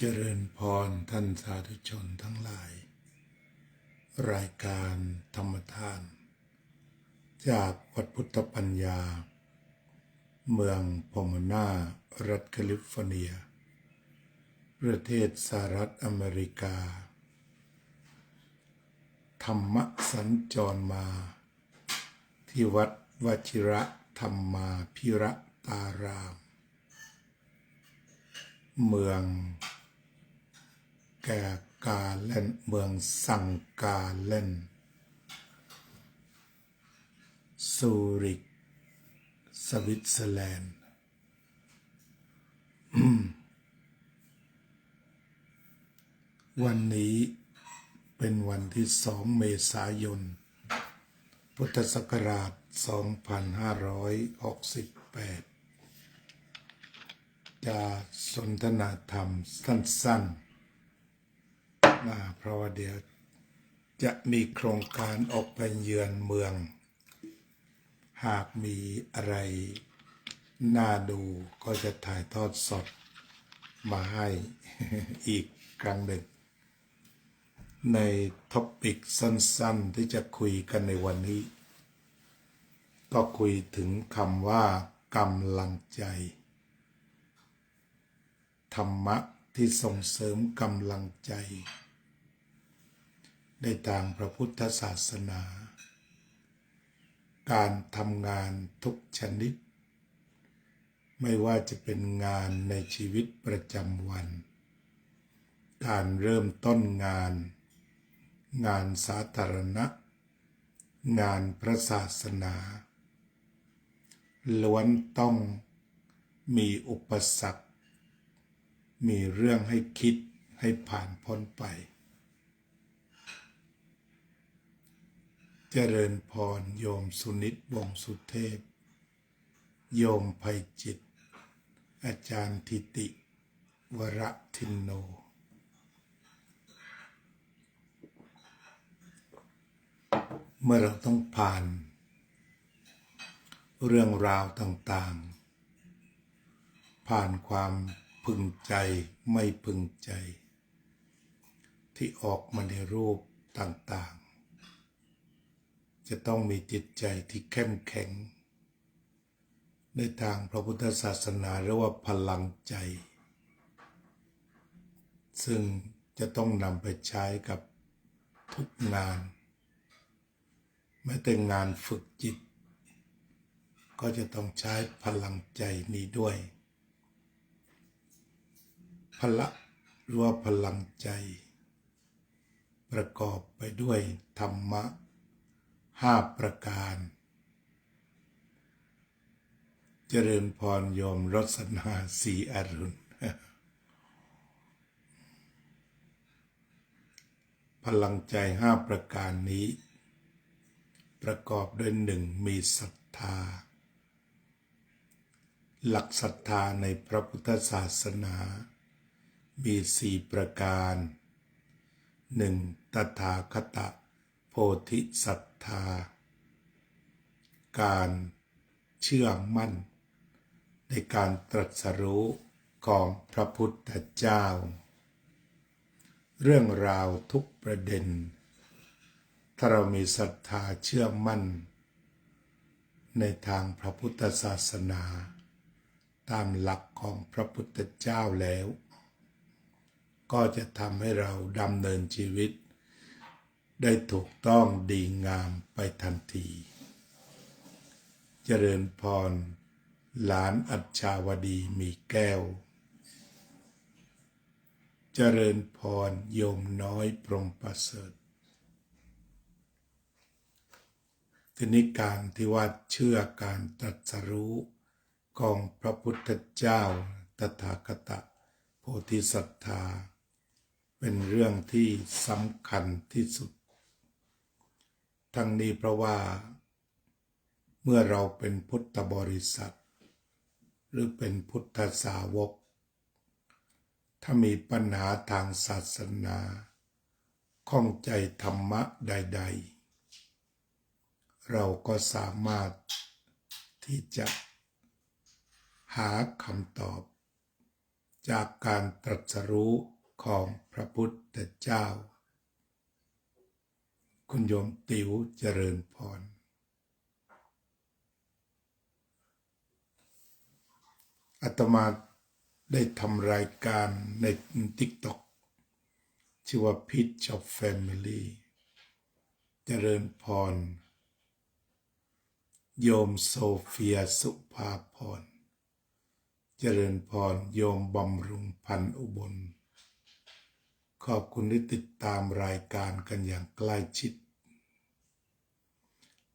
เจริญพรท่านสาธุชนทั้งหลาย รายการธรรมทาน จากวัดพุทธปัญญา เมืองพอมนารัฐแคลิฟอร์เนีย ประเทศสหรัฐอเมริกา ธรรมสัญจรมา ที่วัดวชิระธรรมาพิระตาราม เมือง แก่กาเล่นเมืองสังกาเล่นซูริก สวิตเซอร์แลนด์วันนี้เป็นวันที่สองเมษายน พุทธศักราช 2568 จะสนทนาธรรมสั้น ๆ เพราะว่าเดี๋ยวจะมีโครงการออกไปเยือนเมือง หากมีอะไรน่าดูก็จะถ่ายทอดสดมาให้อีกครั้งหนึ่ง ในท็อปปิกสั้นๆ ที่จะคุยกันในวันนี้ ก็คุยถึงคำว่ากำลังใจ ธรรมะที่ส่งเสริมกำลังใจ ในทางพระพุทธศาสนา การทำงานทุกชนิด ไม่ว่าจะเป็นงานในชีวิตประจำวัน การเริ่มต้นงาน งานสาธารณะ งานพระศาสนาล้วนต้องมีอุปสรรค มีเรื่องให้คิดให้ผ่านพ้นไป เจริญพรโยมสุนิตวงสุเทพ โยมภัยจิต อาจารย์ทิติ วรทินโน เมื่อเราต้องผ่าน เรื่องราวต่างๆ ผ่านความพึงใจไม่พึงใจ ที่ออกมาในรูปต่างๆ จะต้องมีจิตใจที่เข้มแข็ง ในทางพระพุทธศาสนาเรียกว่าพลังใจ ซึ่งจะต้องนำไปใช้กับทุกงาน แม้แต่งานฝึกจิต ก็จะต้องใช้พลังใจนี้ด้วย พละหรือว่าพลังใจ ประกอบไปด้วยธรรมะ ห้าประการ เจริญพรยมรสนาสีอรุณ พลังใจห้าประการนี้ ประกอบด้วยหนึ่งมีศรัทธา หลักศรัทธาในพระพุทธศาสนา มีสี่ประการหนึ่งตถาคต พธิศรัทธา การเชื่อมั่น ในการตรัสรู้ของพระพุทธเจ้า เรื่องราวทุกประเด็น ถ้าเรามีศรัทธาเชื่อมั่น ในทางพระพุทธศาสนา ตามหลักของพระพุทธเจ้าแล้ว ก็จะทำให้เราดำเนินชีวิต ได้ถูกต้องดีงามไปทันที เจริญพร หลานอัจฉาวดีมีแก้ว เจริญพรโยมน้อยพรมประเสริฐทีนี้การที่ว่าเชื่อการตรัสรู้ของพระพุทธเจ้าตถาคตโพธิสัตธาเป็นเรื่องที่สำคัญที่สุด ทั้งนี้เพราะว่า เมื่อเราเป็นพุทธบริษัท หรือเป็นพุทธสาวก ถ้ามีปัญหาทางศาสนาข้องใจธรรมะใด ๆ เราก็สามารถที่จะหาคำตอบ จากการตรัสรู้ของพระพุทธเจ้า คุณโยมติวเจริญพร อาตมาได้ทำรายการใน TikTok ชื่อว่า Pitch of Family เจริญพร โยมโซเฟียสุภาพร เจริญพร โยมบำรุงพันอุบล ขอบคุณที่ติดตามรายการกันอย่างใกล้ชิด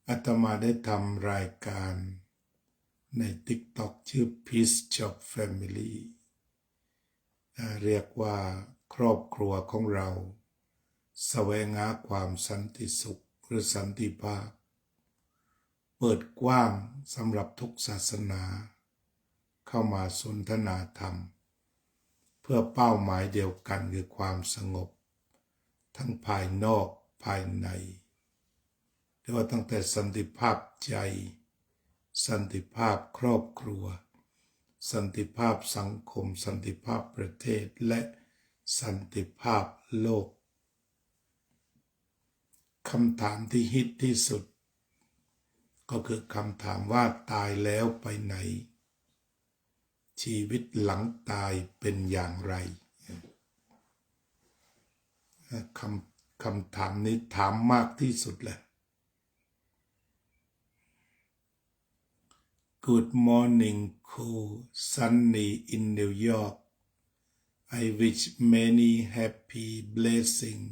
อาตมาได้ทำรายการใน TikTok ชื่อ Peace Job Family เรียกว่าครอบครัวของเราแสวงหาความสันติสุขหรือสันติภาพ เปิดกว้างสำหรับทุกศาสนา เข้ามาสนทนาธรรม เพื่อเป้าหมายเดียวกันคือความสงบ ทั้งภายนอกภายในเรียกว่าตั้งแต่สันติภาพใจ สันติภาพครอบครัว สันติภาพสังคม สันติภาพประเทศและสันติภาพโลกคำถามที่ฮิตที่สุด ก็คือคำถามว่าตายแล้วไปไหน ชีวิตหลังตายเป็นอย่างไรคำคำถามนี้ถามมากที่สุดเลย Good morning, cool, sunny in New York. I wish many happy blessing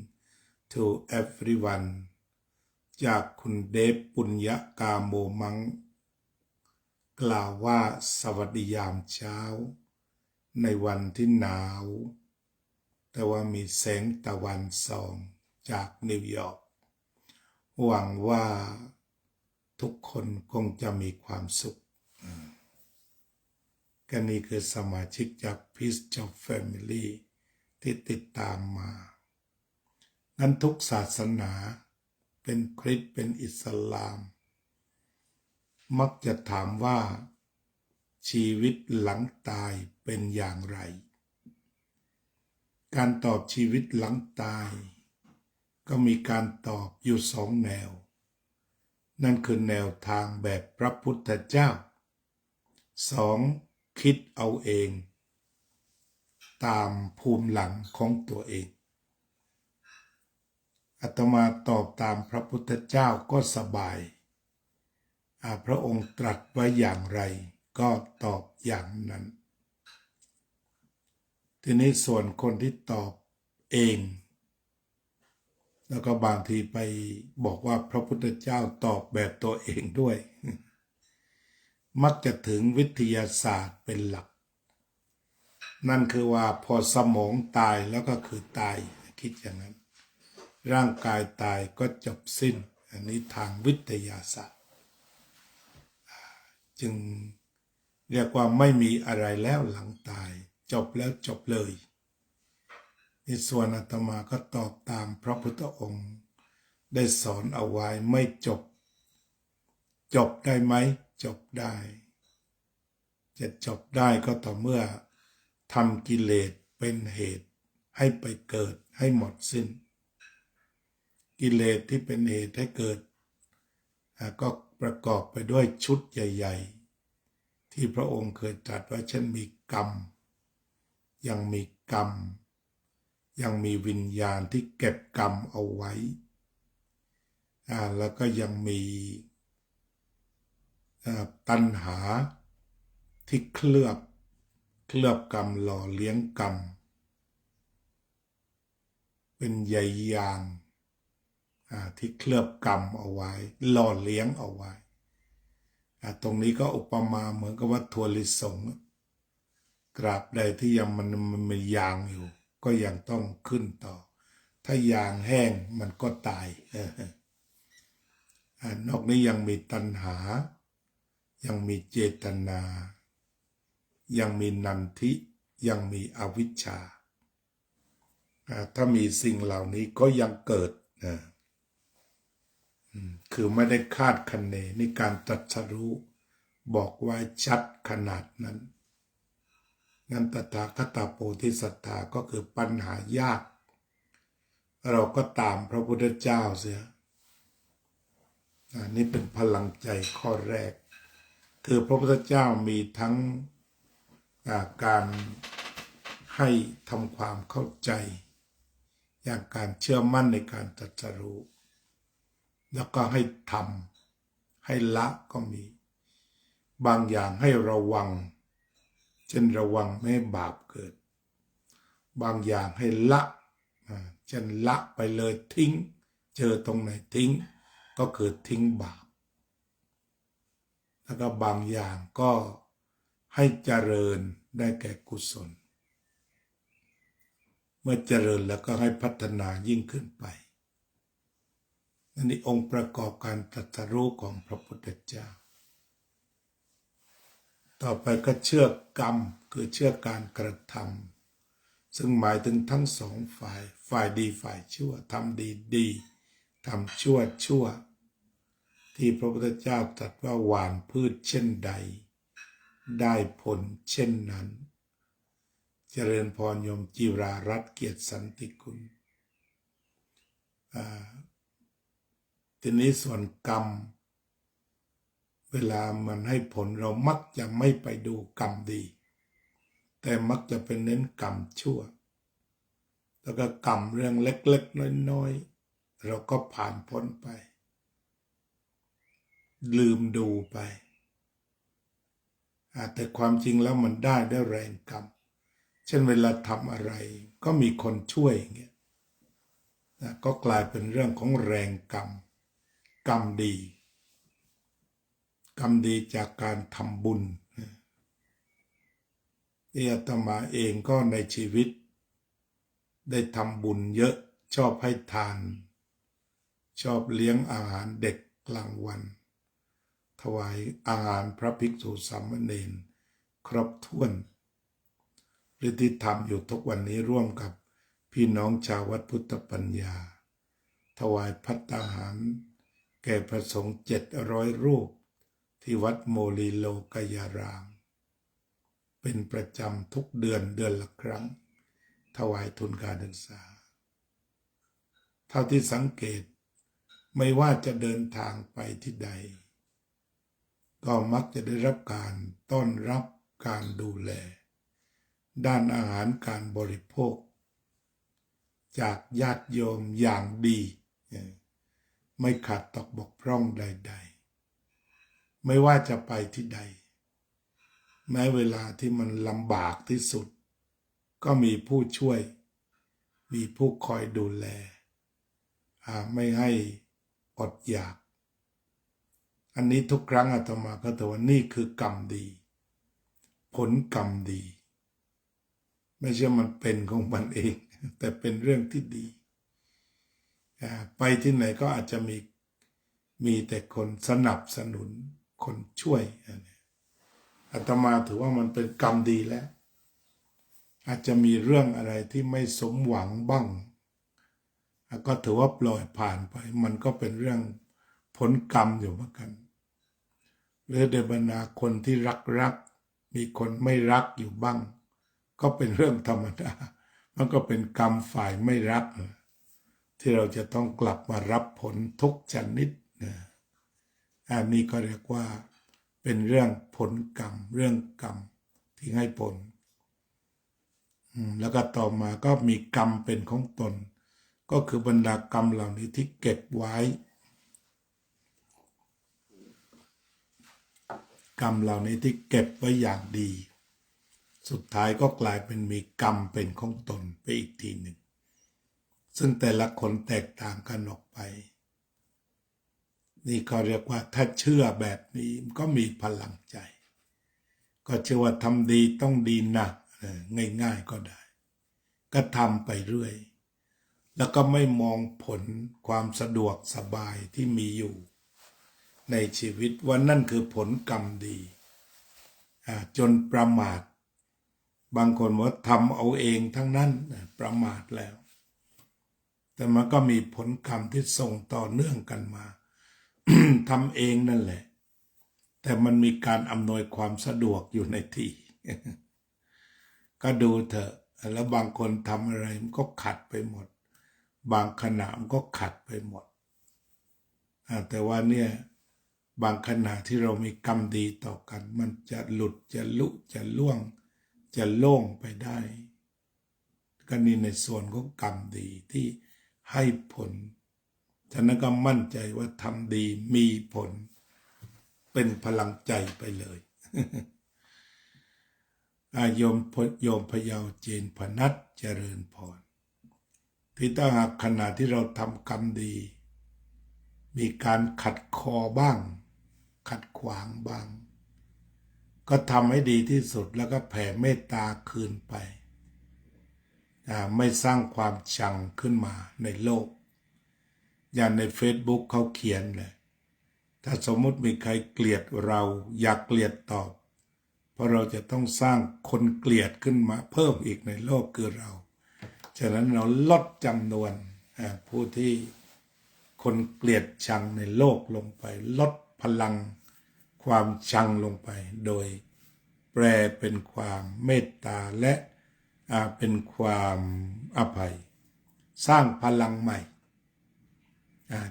to everyone จากคุณเดฟปุญญกาโมมัง กล่าวว่าสวัสดียามเช้า ในวันที่หนาว แต่ว่ามีแสงตะวันส่องจากนิวยอร์กหวังว่าทุกคนคงจะมีความสุขก็นี่คือสมาชิกจาก Peace Job Family ที่ติดตามมางั้นทุกศาสนาเป็นคริสต์เป็นอิสลาม มักจะถามว่า ชีวิตหลังตายเป็นอย่างไร การตอบชีวิตหลังตาย ก็มีการตอบอยู่สองแนว นั่นคือแนวทางแบบพระพุทธเจ้าสองคิดเอาเอง ตามภูมิหลังของตัวเองอาตมาตอบตามพระพุทธเจ้าก็สบาย พระองค์ตรัสไว้อย่างไร ก็ตอบอย่างนั้น ทีนี้ส่วนคนที่ตอบเอง แล้วก็บางทีไปบอกว่าพระพุทธเจ้าตอบแบบตัวเองด้วย มักจะถึงวิทยาศาสตร์เป็นหลัก นั่นคือว่าพอสมองตายแล้วก็คือตายคิดอย่างนั้น ร่างกายตายก็จบสิ้น อันนี้ทางวิทยาศาสตร์ จึงเรียกว่าไม่มีอะไรแล้วหลังตาย จบแล้วจบเลยในส่วนอาตมาก็ตอบตามพระพุทธองค์ ได้สอนเอาไว้ไม่จบ จบได้ไหม จบได้ จะจบได้ก็ต่อเมื่อทำกิเลสเป็นเหตุ ให้ไปเกิดให้หมดสิ้น กิเลสที่เป็นเหตุให้เกิดก็ ประกอบไปด้วยชุดใหญ่ ๆ ที่พระองค์เคยตรัสว่าฉันมีกรรม ยังมีกรรม ยังมีวิญญาณที่เก็บกรรมเอาไว้อ่าแล้วก็ยังมีตัณหาที่เคลือบเคลือบกรรมหล่อเลี้ยงกรรม เป็นใยยาง ที่เคลือบกรรมเอาไว้ หล่อเลี้ยงเอาไว้ ตรงนี้ก็อุปมาเหมือนกับว่าถั่วลิสงกราบใดที่ยังมันมันมียางอยู่ ก็ยังต้องขึ้นต่อ ถ้ายางแห้งมันก็ตายอ่านอกนี้ยังมีตัณหา ยังมีเจตนา ยังมีนันทิ ยังมีอวิชชา ถ้ามีสิ่งเหล่านี้ก็ยังเกิดนะ คือไม่ได้คาดคะเนในการตรัสรู้บอกไว้ชัดขนาดนั้น งั้นตถาคตโพธิสัตธาก็คือปัญหายาก เราก็ตามพระพุทธเจ้าเสียอันนี้เป็นพลังใจข้อแรก คือพระพุทธเจ้ามีทั้งาการให้ทำความเข้าใจ อย่างการเชื่อมั่นในการตรัสรู้ แล้วก็ให้ทำให้ละก็มี บางอย่างให้ระวัง เช่นระวังไม่ให้บาปเกิด บางอย่างให้ละเช่นละไปเลยทิ้ง เจอตรงไหนทิ้ง ก็คือทิ้งบาป แล้วก็บางอย่างก็ให้เจริญได้แก่กุศล เมื่อเจริญแล้วก็ให้พัฒนายิ่งขึ้นไป นั่นนี่องค์ประกอบการตรัสรู้ของพระพุทธเจ้า ต่อไปก็เชื่อกรรมคือเชื่อการกระทำซึ่งหมายถึงทั้งสองฝ่าย ฝ่ายดีฝ่ายชั่วทำดีดีทำชั่วชั่ว ที่พระพุทธเจ้าตรัสว่าหวานพืชเช่นใด ได้ผลเช่นนั้น เจริญพรยมจิรารัตเกียรติสันติคุณ ทีนี้ส่วนกรรม เวลามันให้ผลเรามักจะไม่ไปดูกรรมดี แต่มักจะเป็นเน้นกรรมชั่ว แล้วก็กรรมเรื่องเล็กๆน้อยๆเราก็ผ่านพ้นไป ลืมดูไปแต่ความจริงแล้วมันได้ด้วยแรงกรรม เช่นเวลาทำอะไร ก็มีคนช่วยอย่างเงี้ยก็กลายเป็นเรื่องของแรงกรรม กรรมดี กรรมดีจากการทำบุญที่อาตมาเองก็ในชีวิต ได้ทำบุญเยอะชอบให้ทาน ชอบเลี้ยงอาหารเด็กกลางวัน ถวายอาหารพระภิกษุสามเณรครบถ้วนหรือที่ทำอยู่ทุกวันนี้ร่วมกับพี่น้องชาววัดพุทธปัญญา ถวายพัตตาหาร แก่พระสงฆ์เจ็ดร้อยรูป ที่วัดโมลีโลกยาราม เป็นประจำทุกเดือนเดือนละครั้ง ถวายทุนการศึกษา เท่าที่สังเกตไม่ว่าจะเดินทางไปที่ใด ก็มักจะได้รับการต้อนรับการดูแล ด้านอาหารการบริโภค จากญาติโยมอย่างดี ไม่ขาดตกบกพร่องใด ๆ ไม่ว่าจะไปที่ใด แม้เวลาที่มันลำบากที่สุด ก็มีผู้ช่วย มีผู้คอยดูแล ไม่ให้อดอยาก อันนี้ทุกครั้งอาตมาก็ถือว่านี่คือกรรมดี ผลกรรมดี ไม่ใช่มันเป็นของมันเอง แต่เป็นเรื่องที่ดี ไปที่ไหนก็อาจจะมีมีแต่คนสนับสนุนคนช่วยอัตมาถือว่ามันเป็นกรรมดีแล้ว อาจจะมีเรื่องอะไรที่ไม่สมหวังบ้าง ก็ถือว่าปล่อยผ่านไป มันก็เป็นเรื่องผลกรรมอยู่เหมือนกันหรือเดบรรดาคนที่รักรัก มีคนไม่รักอยู่บ้าง ก็เป็นเรื่องธรรมดา มันก็เป็นกรรมฝ่ายไม่รัก ที่เราจะต้องกลับมารับผลทุกชนิดนะอันนี้ก็เรียกว่าเป็นเรื่องผลกรรม เรื่องกรรมที่ให้ผล แล้วก็ต่อมาก็มีกรรมเป็นของตน ก็คือบรรดากรรมเหล่านี้ที่เก็บไว้ กรรมเหล่านี้ที่เก็บไว้อย่างดี สุดท้ายก็กลายเป็นมีกรรมเป็นของตนไปอีกทีหนึ่ง ซึ่งแต่ละคนแตกต่างกันออกไป นี่เขาเรียกว่าถ้าเชื่อแบบนี้ก็มีพลังใจ ก็เชื่อว่าทำดีต้องดีหนักง่ายๆก็ได้ ก็ทำไปเรื่อย แล้วก็ไม่มองผลความสะดวกสบายที่มีอยู่ ในชีวิตว่านั่นคือผลกรรมดี จนประมาท บางคนว่าทำเอาเองทั้งนั้นประมาทแล้ว แต่มันก็มีผลกรรมที่ส่งต่อเนื่องกันมาทำเองนั่นแหละ แต่มันมีการอำนวยความสะดวกอยู่ในที่ ก็ดูเถอะ แล้วบางคนทำอะไรมันก็ขัดไปหมด บางขณะมันก็ขัดไปหมด แต่ว่าเนี่ยบางขณะที่เรามีกรรมดีต่อกัน มันจะหลุดจะลุจะล่วง จะโล่งไปได้ ก็นี่ในส่วนของกรรมดีที่ ให้ผลฉะนั้นก็มั่นใจว่าทำดีมีผล เป็นพลังใจไปเลยอาโยมพโยมพยาวเจนพนัทเจริญพรที่ถ้าหากขณะที่เราทำกรรมดี มีการขัดคอบ้าง ขัดขวางบ้าง ก็ทำให้ดีที่สุดแล้วก็แผ่เมตตาคืนไป ไม่สร้างความชังขึ้นมาในโลก อย่างใน Facebook เขาเขียนเลยถ้าสมมุติมีใครเกลียดเราอยากเกลียดตอบ เพราะเราจะต้องสร้างคนเกลียดขึ้นมาเพิ่มอีกในโลกคือเรา ฉะนั้นเราลดจำนวนผู้ที่คนเกลียดชังในโลกลงไป ลดพลังความชังลงไป โดยแปลเป็นความเมตตาและ เป็นความอภัย สร้างพลังใหม่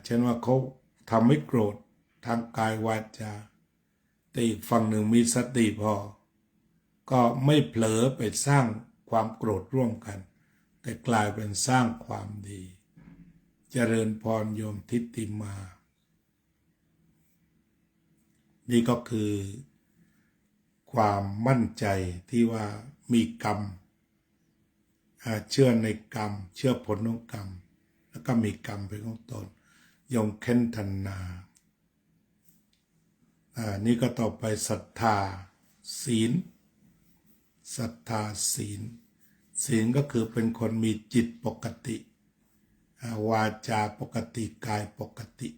เช่นว่าเขาทำให้โกรธทางกายวาจาแต่อีกฝั่งหนึ่งมีสติพอ ก็ไม่เผลอไปสร้างความโกรธร่วมกัน แต่กลายเป็นสร้างความดี เจริญพรโยมทิติมา นี่ก็คือความมั่นใจที่ว่ามีกรรม เชื่อในกรรม เชื่อผลของกรรม แล้วก็มีกรรมเป็นของตนยงเค้นทันนาอ่านี่ก็ต่อไปศรัทธา ศีลศรัทธาศีล ศีลก็คือเป็นคนมีจิตปกติวาจาปกติกายปกติ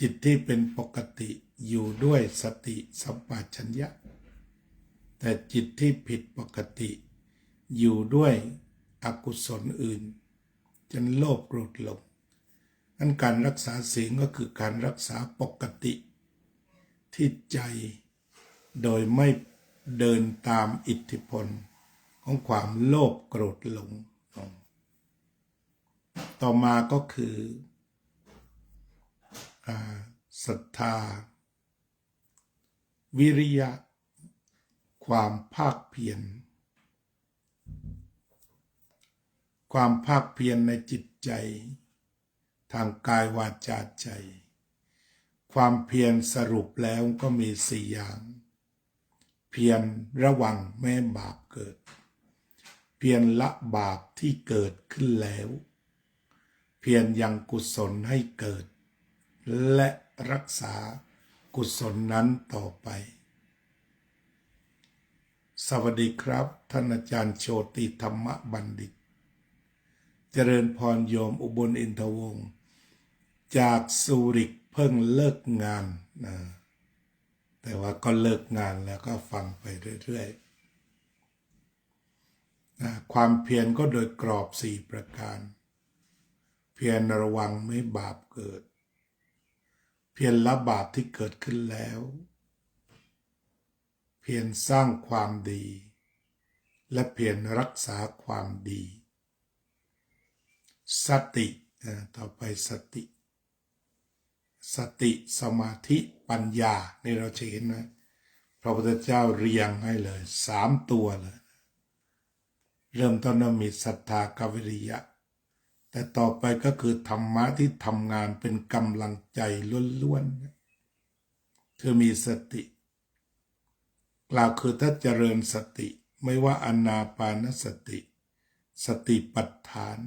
จิตที่เป็นปกติอยู่ด้วยสติสัมปชัญญะ แต่จิตที่ผิดปกติ อยู่ด้วยอกุศลอื่น จนโลภโกรธหลงนั้นการรักษาศีลก็คือการรักษาปกติ ที่ใจโดยไม่เดินตามอิทธิพล ของความโลภโกรธหลง ต่อมาก็คือศรัทธา วิริยะ ความภาคเพียร ความภาคเพียรในจิตใจ ทางกายวาจาใจ ความเพียรสรุปแล้วก็มีสี่อย่าง เพียรระวังแม่บาปเกิด เพียรละบาปที่เกิดขึ้นแล้ว เพียรยังกุศลให้เกิด และรักษากุศลนั้นต่อไป สวัสดีครับ ท่านอาจารย์โชติธรรมบัณฑิต เจริญพรโยมอุบลอินทวงศ์จากซูริกเพิ่งเลิกงานนะแต่ว่าก็เลิกงานแล้วก็ฟังไปเรื่อยๆนะความเพียรก็โดยกรอบสี่ประการ เพียรระวังไม่บาปเกิด เพียรละบาปที่เกิดขึ้นแล้ว เพียรสร้างความดี และเพียรรักษาความดี สติอ่าต่อไปสติ สติสมาธิปัญญานี่เราจะเห็นนะพระพุทธเจ้าเรียงให้เลยสามตัวเลย เริ่มต้นมีศรัทธากับวิริยะ แต่ต่อไปก็คือธรรมะที่ทำงานเป็นกำลังใจล้วนๆคือมีสติ กล่าวคือถ้าเจริญสติไม่ว่าอนาปานสติ สติปัฏฐาน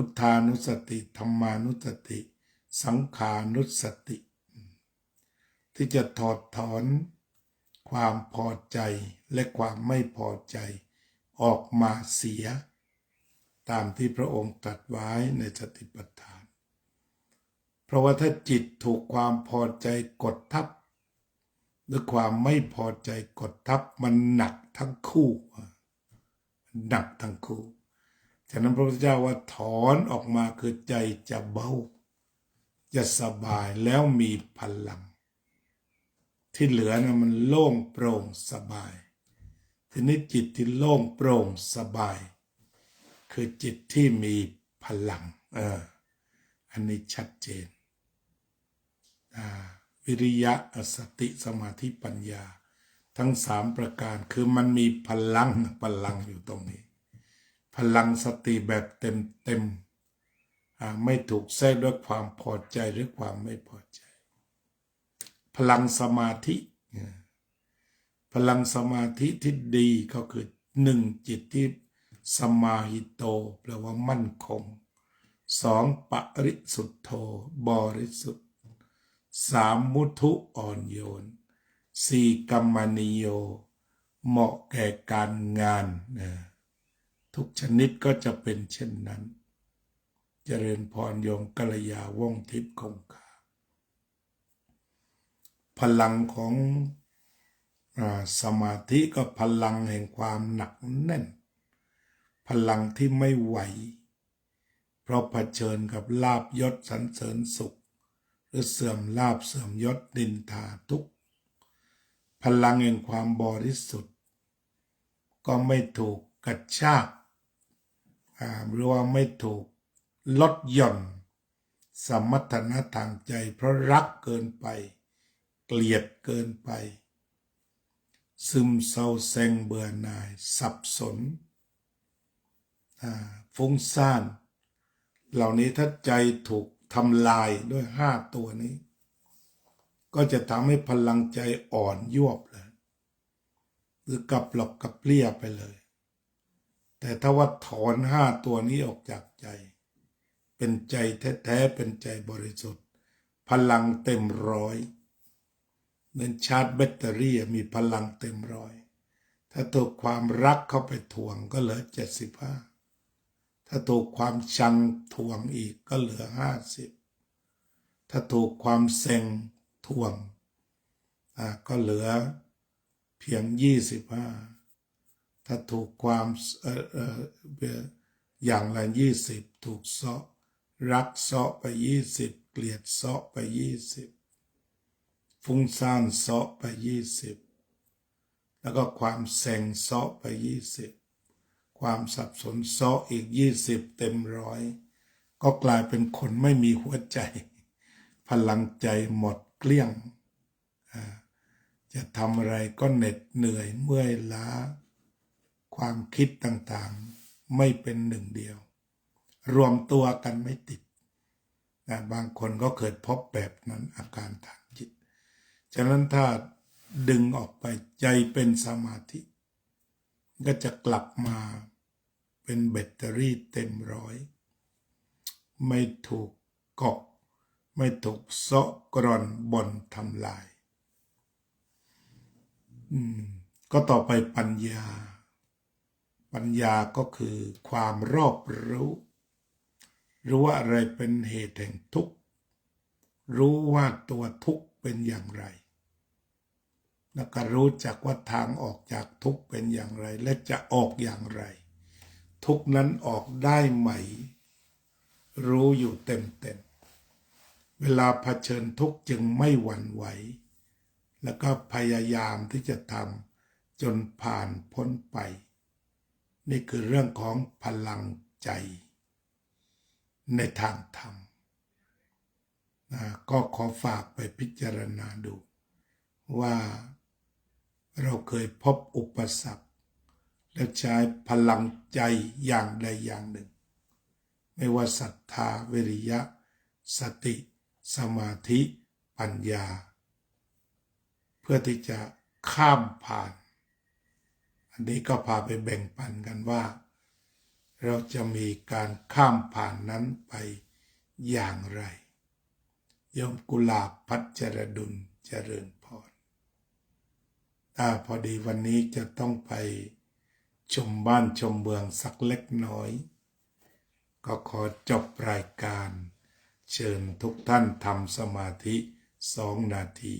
พุทธานุสติธรรมานุสติ สังขานุสติ ที่จะถอดถอนความพอใจและความไม่พอใจ ออกมาเสีย ตามที่พระองค์ตรัสไว้ในสติปัฏฐาน เพราะว่าถ้าจิตถูกความพอใจกดทับหรือความไม่พอใจกดทับมันหนักทั้งคู่ หนักทั้งคู่ ฉะนั้นพระพุทธเจ้าว่าถอนออกมาคือใจจะเบา จะสบายแล้วมีพลัง ที่เหลือนะมันโล่งโปร่งสบาย ทีนี้จิตที่โล่งโปร่งสบาย คือจิตที่มีพลังเอออันนี้ชัดเจนวิริยะสติสมาธิปัญญา ทั้งสามประการคือมันมีพลังพลังอยู่ตรงนี้ พลังสติแบบเต็มเต็มๆไม่ถูกแทรกด้วยความพอใจหรือความไม่พอใจ พลังสมาธิ พลังสมาธิที่ดีก็คือหนึ่งจิตที่สมาหิโต แปลว่ามั่นคงสองปริสุทธโธบริสุทธิ์สามมุทุอ่อนโยนสี่กัมมนิโย เหมาะแก่การงานนะ ทุกชนิดก็จะเป็นเช่นนั้น เจริญพรยมกัลยาว่องทิพย์คงคาพลังของอสมาธิก็พลังแห่งความหนักแน่น พลังที่ไม่ไหว เพราะเผชิญกับลาบยศสรรเสริญสุข หรือเสื่อมลาบเสื่อมยศดินทาทุกพลังแห่งความบริสุทธิ์ ก็ไม่ถูกกระชาก หรือว่าไม่ถูกลดหย่อน สมรรถนะทางใจ เพราะรักเกินไป เกลียดเกินไป ซึมเศร้าเซ็งเบื่อหน่าย สับสนฟุ้งซ่าน เหล่านี้ถ้าใจถูกทำลายด้วยห้าตัวนี้ ก็จะทำให้พลังใจอ่อนยวบเลย หรือกลับหลอกกับเปลี่ยไปเลย แต่ถ้าว่าถอนห้าตัวนี้ออกจากใจ เป็นใจแท้ๆเป็นใจบริสุทธิ์ พลังเต็มร้อยเหมือนชาร์จแบตเตอรี่มีพลังเต็มร้อย ถ้าถูกความรักเข้าไปทวงก็เหลือเจ็ดสิบห้าถ้าถูกความชังทวงอีกก็เหลือห้าสิบถ้าถูกความเซ็งทวงก็เหลือเพียงยี่สิบห้า ถ้าถูกความเออเอออย่างละยี่สิบถูกเซาะรักเซาะไปยี่สิบเกลียดเซาะไปยี่สิบฟุ้งซ่านเซาะไปยี่สิบแล้วก็ความเซ็งเซาะไปยี่สิบความสับสนเซาะอีกยี่สิบเต็มร้อยก็กลายเป็นคนไม่มีหัวใจ พลังใจหมดเกลี้ยง จะทำอะไรก็เหน็ดเหนื่อยเมื่อยล้า ความคิดต่างๆไม่เป็นหนึ่งเดียว รวมตัวกันไม่ติดนะบางคนก็เคยพบแบบนั้นอาการทางจิต ฉะนั้นถ้าดึงออกไปใจเป็นสมาธิ ก็จะกลับมาเป็นแบตเตอรี่เต็มร้อย ไม่ถูกเกาะไม่ถูกเซาะกร่อนบ่นทำลาย อืม ก็ต่อไปปัญญา ปัญญาก็คือความรอบรู้ รู้ว่าอะไรเป็นเหตุแห่งทุกข์ รู้ว่าตัวทุกข์เป็นอย่างไร แล้วก็รู้จักว่าทางออกจากทุกข์เป็นอย่างไร และจะออกอย่างไร ทุกนั้นออกได้ไหม รู้อยู่เต็มเต็มเวลาเผชิญทุกข์จึงไม่หวั่นไหว แล้วก็พยายามที่จะทำจนผ่านพ้นไป นี่คือเรื่องของพลังใจ ในทางธรรมนะก็ขอฝากไปพิจารณาดู ว่าเราเคยพบอุปสรรค แล้วใช้พลังใจอย่างใดอย่างหนึ่ง ไม่ว่าศรัทธาวิริยะ สติ สมาธิ ปัญญา เพื่อที่จะข้ามผ่าน อันนี้ก็พาไปแบ่งปันกันว่า เราจะมีการข้ามผ่านนั้นไปอย่างไรยมกุลาพัชรดุลเจริญพรถ้าพอดีวันนี้จะต้องไปชมบ้านชมเมืองสักเล็กน้อย ก็ขอจบรายการ เชิญทุกท่านทำสมาธิสองนาที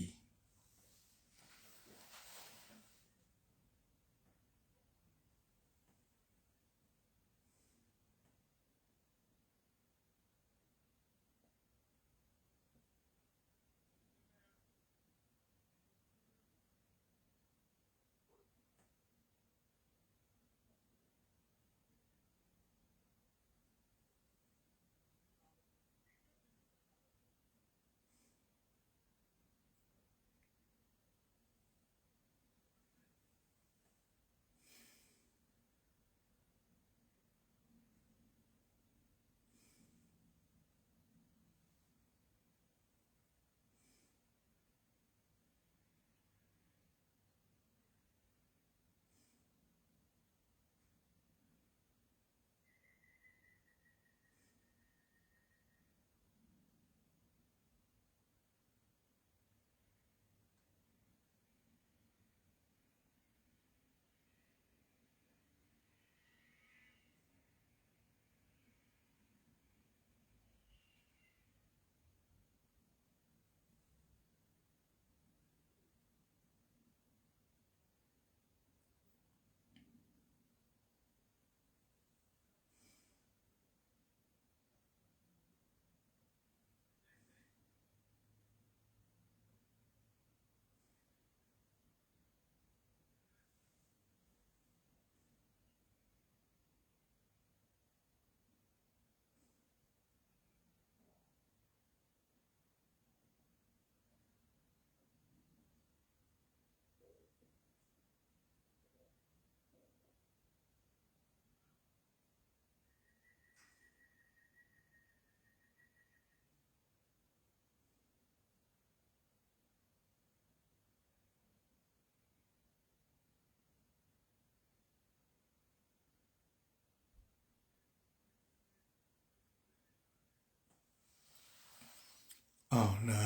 นะ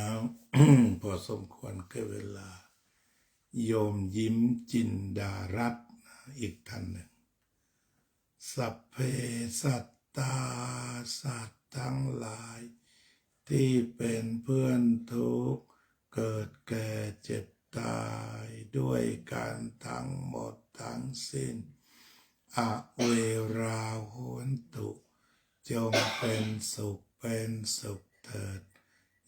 พอสมควรก็เวลา โยมยิ้มจินดารัตอีกท่านหนึ่ง สัพเพสัตตาสัตว์ทั้งหลาย ที่เป็นเพื่อนทุกข์เกิดแก่เจ็บตายด้วยการทั้งหมดทั้งสิ้น อเวราโหนตุ จงเป็นสุขเป็นสุขเถิด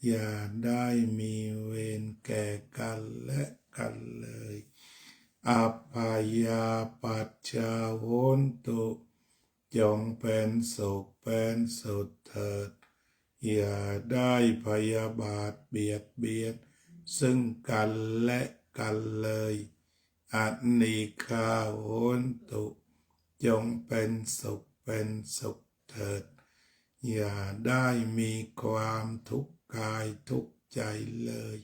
อย่าได้มีเวรแก่กันและกันเลยอัพยาปัจจาโหนตุจงเป็นสุขเป็นสุขเถิด อย่าได้พยาบาทเบียดเบียนซึ่งกันและกันเลยอันนิคาโหนตุ จงเป็นสุขเป็นสุขเถิด อย่าได้มีความทุกข์ กายทุกใจเลย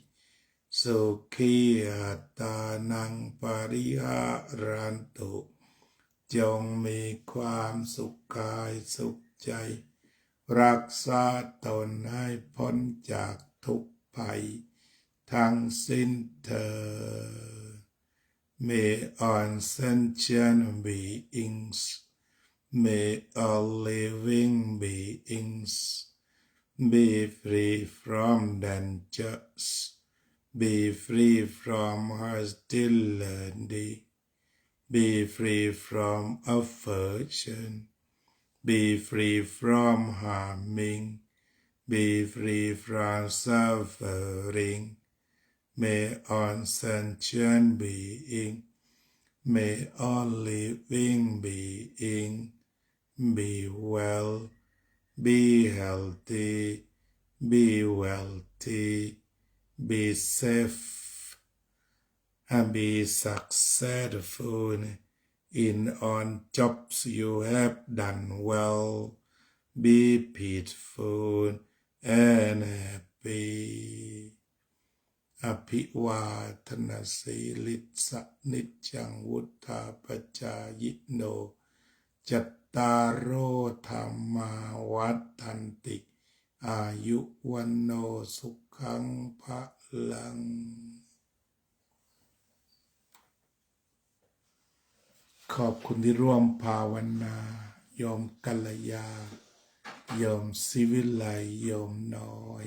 สุขีอัตานังปริหารันตุจงมีความสุขกายสุขใจ รักษาตนให้พ้นจากทุกภัย ทั้งสิ้นเธอ May all sentient beings, may all living beings be free from dangers, be free from hostility, be free from aversion, be free from harming, be free from suffering. May all sentient being, may all living being be well, be healthy, be wealthy, be safe, and be successful in all jobs you have done well. Be peaceful and happy. อภิวาทนาสีลิสะนิจจังวุธาปจายโน จัต ตาโอธรรมาวัฏันติ อายุวันโนสุขังพระลัง ขอบคุณที่ร่วมภาวนาโยมกัลยาโยมศิวิไลโยมน้อย